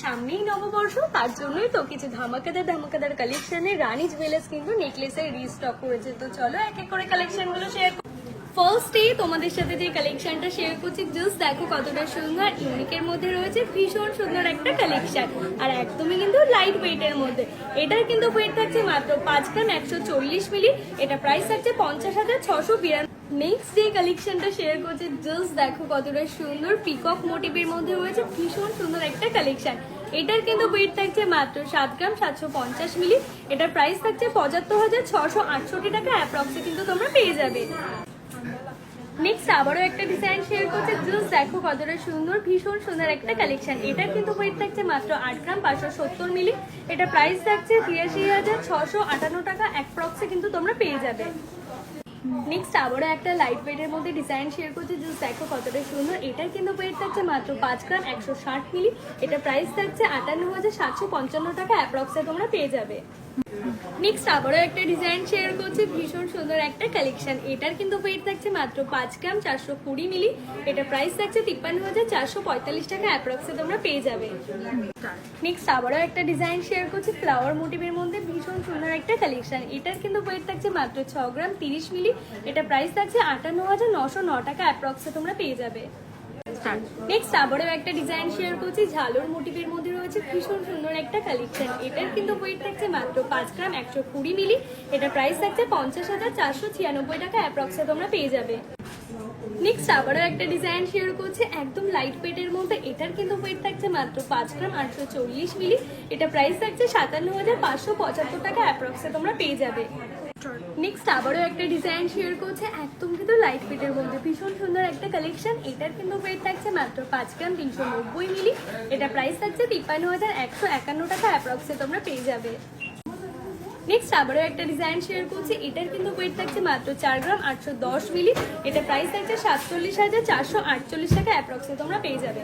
সামনেই নববর্ষ, তার জন্যই তো কিছু ধামাকাদার ধামাকাদার কালেকশনে রানী জুয়েলার্স কিন্তু নেকলেসের রিস্টক করেছে। তো চলো এক এক করে কালেকশনগুলো শেয়ার ফার্স্টে তোমাদের সাথে যে কালেকশনটা শেয়ার করছি জাস্ট দেখো কতটা সুন্দর ইউনিকের মধ্যে রয়েছে, ভীষণ সুন্দর একটা কালেকশন আর একদমই কিন্তু লাইট ওয়েটের মধ্যে। এটার কিন্তু ওয়েট থাকছে মাত্র পাঁচ গ্রাম একশো চল্লিশ মিলি এটা প্রাইস থাকছে পঞ্চাশ হাজার ছশো বিরানব্বই নেক্সট যে কালেকশনটা শেয়ার করছে জাস্ট দেখো কতটা সুন্দর পিকক মোটিভের মধ্যে রয়েছে, ভীষণ সুন্দর একটা কালেকশন এটার কিন্তু ওয়েট থাকছে মাত্র সাত গ্রাম সাতশো পঞ্চাশ মিলি এটার প্রাইস থাকছে পঁচাত্তর হাজার ছশো আটষট্টি টাকা অ্যাপ্রক্সে কিন্তু তোমরা পেয়ে যাবে। নেক্সট আবারও একটা ডিজাইন শেয়ার করছে। জাস্ট দেখো কতটা সুন্দর, ভীষণ সুন্দর একটা কালেকশন এটা কিন্তু ওয়েট থাকছে মাত্র আট গ্রাম, পাঁচশো সত্তর মিলি এটা প্রাইস থাকছে তিরাশি হাজার ছশো আটান্ন টাকা অ্যাপ্রক্সে কিন্তু তোমরা পেয়ে যাবে। নেক্সট আবারও একটা লাইট ওয়েটের মধ্যে ডিজাইন শেয়ার করছি। জাস্ট দেখো কতটা সুন্দর। এটার কিন্তু ওয়েট থাকছে মাত্র পাঁচ গ্রাম, একশো ষাট মিলি। এটা প্রাইস থাকছে আটান্ন হাজার সাতশো পঞ্চান্ন টাকা অ্যাপ্রক্সে তোমরা পেয়ে যাবে। নেক্সট আবারও একটা ডিজাইন শেয়ার করছি। ভীষণ সুন্দর একটা কালেকশন এটার কিন্তু ওয়েট থাকছে মাত্র পাঁচ গ্রাম, চারশো কুড়ি মিলি। এটা প্রাইস থাকছে তিপ্পান্ন হাজার চারশো পঁয়তাল্লিশ টাকা অ্যাপ্রক্সে তোমরা পেয়ে যাবে। নেক্সট আবারও একটা ডিজাইন শেয়ার করছি। ফ্লাওয়ার মোটিভের মধ্যে ভীষণ সুন্দর একটা কালেকশন এটার কিন্তু ওয়েট থাকছে মাত্র ছ গ্রাম তিরিশ মিলি। এটা প্রাইস থাকছে আটান্ন হাজার নশো ন টাকা অ্যাপ্রক্সে তোমরা পেয়ে যাবে। নেক্সট আবারও একটা ডিজাইন শেয়ার করছি। ঝালোর মোটিভের মধ্যে রয়েছে ভীষণ সুন্দর একটা কালেকশন এটার কিন্তু ওয়েট থাকছে মাত্র পাঁচ গ্রাম একশো কুড়ি মিলি। এটা প্রাইস থাকছে পঞ্চাশ হাজার চারশো ছিয়ানব্বই টাকা অ্যাপ্রক্সে তোমরা পেয়ে যাবে। নেক্সট আবারও একটা ডিজাইন শেয়ার করছি, একদম লাইট ওয়েটের মধ্যে। এটার কিন্তু ওয়েট থাকছে মাত্র পাঁচ গ্রাম আটশো চল্লিশ মিলি এটা প্রাইস থাকছে সাতান্ন হাজার পাঁচশো পঁচাত্তর টাকা অ্যাপ্রক্সে তোমরা পেয়ে যাবে। নেক্সট আবারও একটা ডিজাইন শেয়ার করছে, একদম কিন্তু লাইট ওয়েটের মধ্যে। ভীষণ সুন্দর একটা কালেকশন এটার কিন্তু ওয়েট থাকছে মাত্র পাঁচ গ্রাম তিনশো নব্বই মিলি এটা প্রাইস থাকছে তিপ্পান্ন হাজার একশো একান্ন টাকা অ্যাপ্রক্সে তোমরা পেয়ে যাবে। নেক্সট আবারও একটা ডিজাইন শেয়ার করছি। এটার কিন্তু ওয়েট থাকছে মাত্র চার গ্রাম আটশো দশ মিলি। এটা প্রাইস থাকছে সাতচল্লিশ হাজার চারশো আটচল্লিশ টাকা অ্যাপ্রক্সে তোমরা পেয়ে যাবে।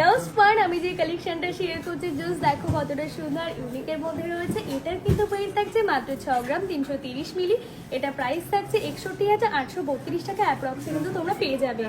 লাস্ট ওয়ান আমি যে কালেকশনটা শেয়ার করছি জাস্ট দেখো কতটা সুন্দর ইউনিকের মধ্যে রয়েছে। এটার কিন্তু ওয়েট থাকছে মাত্র ছ গ্রাম তিনশো তিরিশ মিলি। এটা প্রাইস থাকছে একষট্টি হাজার আটশো বত্রিশ টাকা অ্যাপ্রক্সে কিন্তু তোমরা পেয়ে যাবে।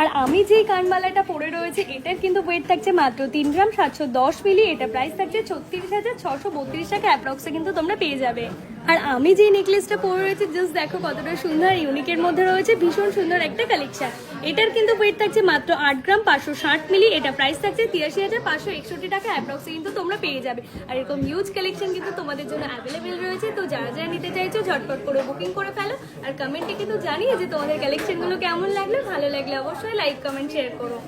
আর আমি যে কানমালাটা পরে রয়েছে, এটার কিন্তু ওয়েট থাকছে মাত্র তিন গ্রাম সাতশো দশ মিলি, এটা প্রাইস থাকছে ছত্রিশ হাজার ছশো বত্রিশ টাকা অ্যাপ্রক্সে কিন্তু তোমরা পেয়ে যাবে। আর আমি যে নেকলেসটা পরে রয়েছে জাস্ট দেখো কতটা সুন্দর ইউনিকের মধ্যে রয়েছে ভীষণ সুন্দর একটা কালেকশন এটার কিন্তু ওয়েট থাকছে মাত্র আট গ্রাম পাঁচশো ষাট মিলি, এটা প্রাইস থাকছে তিরাশি হাজার পাঁচশো একষট্টি টাকা অ্যাপ্রক্সে কিন্তু তোমরা পেয়ে যাবে। আর এরকম হিউজ কালেকশন কিন্তু তোমাদের জন্য অ্যাভেলেবেল রয়েছে, তো যারা যারা নিতে চাইছো, ঝটপট করে বুকিং করে ফেলো। আর কমেন্টে কিন্তু জানিয়ে যে তোমাদের কালেকশনগুলো কেমন লাগল, ভালো লাগলে অবশ্যই লাইক কমেন্ট শেয়ার করো।